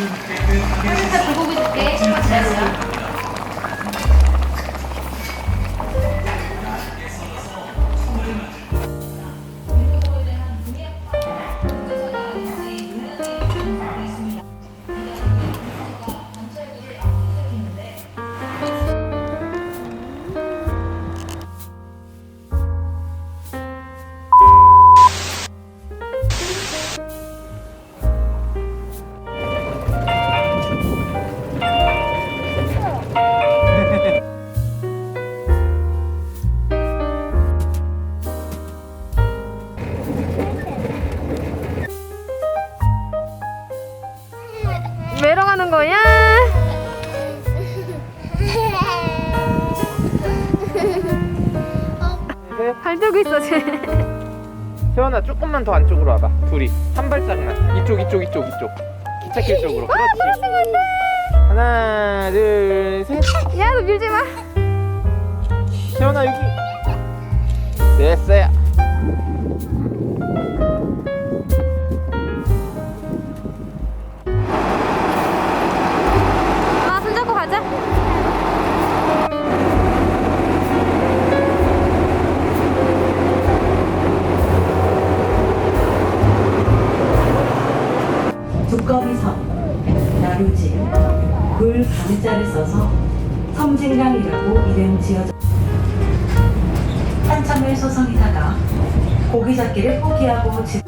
ありがとうござい。 가는 거야? 발 들고 있어 쟤. 세원아 조금만 더 안쪽으로 와봐. 둘이. 한 발짝만. 이쪽 이쪽 이쪽 이쪽. 기찻길 쪽으로. 그렇지 하나 둘 셋. 야 너 밀지 마. 세원아 여기. 됐어요 두꺼비섬, 나루지, 굴 가미자를 써서 섬진강이라고 이름 지어져. 한참을 소성이다가 고기 잡기를 포기하고 집